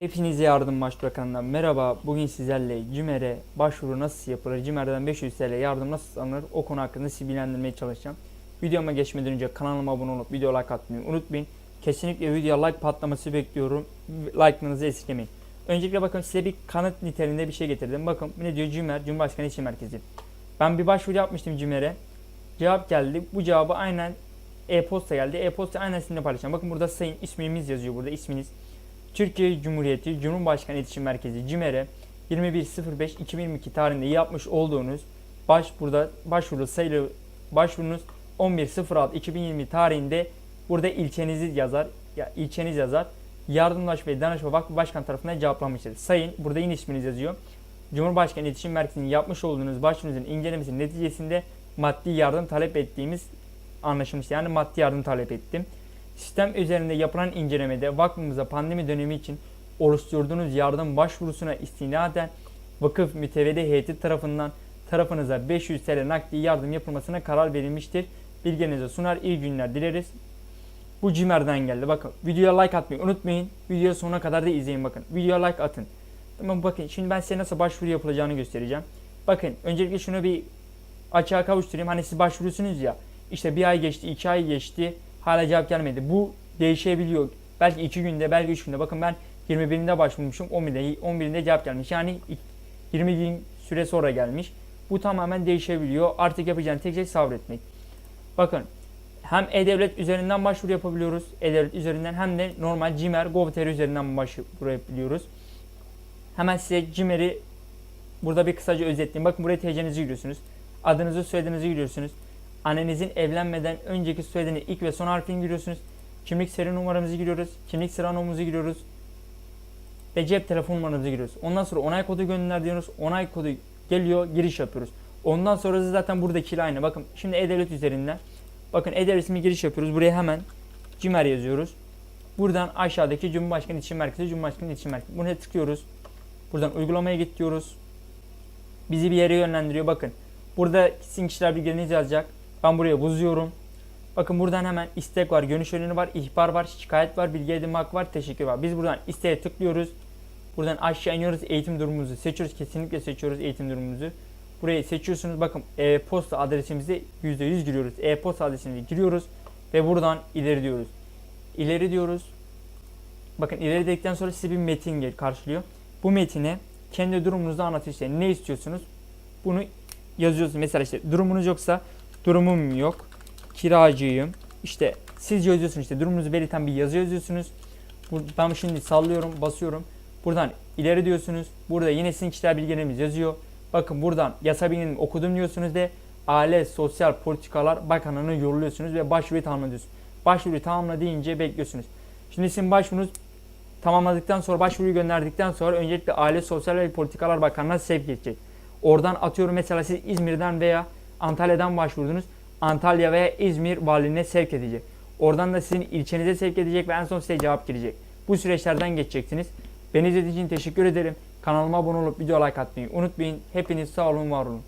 Hepinize yardım başbakanından merhaba. Bugün sizlerle CİMER'e başvuru nasıl yapılır, CİMER'den 500 TL yardım nasıl alınır o konu hakkında sizi bilgilendirmeye çalışacağım. Videoma geçmeden önce kanalıma abone olup video like atmayı unutmayın. Kesinlikle video like patlaması bekliyorum. Like'larınızı esirgemeyin. Öncelikle bakın size bir kanıt niteliğinde bir şey getirdim. Bakın ne diyor CİMER, Cumhurbaşkanı İletişim Merkezi. Ben bir başvuru yapmıştım CİMER'e. Cevap geldi. Bu cevabı aynen e-posta geldi. E-posta aynen sizinle paylaşacağım. Bakın burada sayın ismimiz yazıyor burada isminiz. Türkiye Cumhuriyeti Cumhurbaşkanı İletişim Merkezi CİMER'e 21.05.2022 tarihinde yapmış olduğunuz baş burada başvuru sayılı başvurunuz 11.06.2020 tarihinde burada ilçenizi yazar ya ilçeniz yazar. Yardımlaş ve Danışma Vakfı Başkan tarafından cevaplanmıştır. Sayın burada yine isminiz yazıyor. Cumhurbaşkanı İletişim Merkezi'nin yapmış olduğunuz başvurunuzun incelemesinin neticesinde maddi yardım talep ettiğimiz anlaşılmış. Yani maddi yardım talep ettim. Sistem üzerinde yapılan incelemede vakfımıza pandemi dönemi için oluşturduğunuz yardım başvurusuna istinaden vakıf mütevedi heyeti tarafından tarafınıza 500 TL nakdi yardım yapılmasına karar verilmiştir. Bilginize sunar. İyi günler dileriz. Bu Cimer'den geldi. Bakın videoya like atmayı unutmayın. Videoyu sonuna kadar da izleyin bakın. Videoya like atın. Tamam bakın şimdi ben size nasıl başvuru yapılacağını göstereceğim. Bakın öncelikle şunu bir açığa kavuşturayım. Hani siz başvuruyorsunuz ya. İşte bir ay geçti, iki ay geçti. Hala cevap gelmedi. Bu değişebiliyor. Belki 2 günde, belki 3 günde. Bakın ben 21'inde başvurmuşum. 11'inde, 11'inde cevap gelmiş. Yani 20 gün süre sonra gelmiş. Bu tamamen değişebiliyor. Artık yapacağın tek şey sabretmek. Bakın hem E-Devlet üzerinden başvuru yapabiliyoruz. E-Devlet üzerinden hem de normal Cimer, Gov.tr üzerinden başvuru yapabiliyoruz. Hemen size Cimer'i burada bir kısaca özetleyeyim. Bakın buraya TC'nizi giriyorsunuz. Adınızı, soyadınızı giriyorsunuz. Annenizin evlenmeden önceki soyadını ilk ve son harfini giriyorsunuz. Kimlik seri numaramızı giriyoruz. Kimlik sıra numaramızı giriyoruz. Ve cep telefon numaramızı giriyoruz. Ondan sonra onay kodu gönder diyoruz. Onay kodu geliyor, giriş yapıyoruz. Ondan sonrası zaten buradakiyle aynı. Bakın şimdi E-Devlet üzerinden. Bakın E-Devlet'ime giriş yapıyoruz. Buraya hemen CİMER yazıyoruz. Buradan aşağıdaki Cumhurbaşkanı İletişim Merkezi, Cumhurbaşkanı İletişim Merkezi. Buna tıklıyoruz. Buradan uygulamaya git diyoruz. Bizi bir yere yönlendiriyor. Bakın burada sizin kişiler bilgilerinizi yazacak. Ben buraya bozuyorum. Bakın buradan hemen istek var, görünüş öneri var, ihbar var, şikayet var, bilgi edinme hakkı var, teşekkür var. Biz buradan isteğe tıklıyoruz. Buradan aşağı iniyoruz, eğitim durumumuzu seçiyoruz. Kesinlikle seçiyoruz eğitim durumumuzu. Burayı seçiyorsunuz. Bakın e-posta adresimizi %100 giriyoruz. E-posta adresimizi giriyoruz ve buradan ileri diyoruz. İleri diyoruz. Bakın ileri dedikten sonra size bir metin gel karşılıyor. Bu metine kendi durumunuzu anlatıyor işte. Ne istiyorsunuz? Bunu yazıyorsunuz. Mesela işte durumunuz yoksa durumum yok. Kiracıyım. İşte siz yazıyorsunuz işte durumunuzu belirten bir yazı yazıyorsunuz. Ben şimdi sallıyorum, basıyorum. Buradan ileri diyorsunuz. Burada yine sizin kişisel bilgileriniz yazıyor. Bakın buradan yasa bilgilerimi okudum diyorsunuz de Aile Sosyal Politikalar Bakanlığı'nı yolluyorsunuz ve başvuruyu tamamlıyorsunuz. Başvuruyu tamamla deyince bekliyorsunuz. Şimdi sizin başvurunuz tamamladıktan sonra başvuruyu gönderdikten sonra öncelikle Aile Sosyal ve Politikalar Bakanlığı'na sevk edecek. Oradan atıyorum mesela siz İzmir'den veya Antalya'dan başvurdunuz. Antalya veya İzmir valiliğine sevk edecek. Oradan da sizin ilçenize sevk edecek ve en son size cevap gelecek. Bu süreçlerden geçeceksiniz. Beni izlediğiniz için teşekkür ederim. Kanalıma abone olup video like atmayı unutmayın. Hepiniz sağ olun, var olun.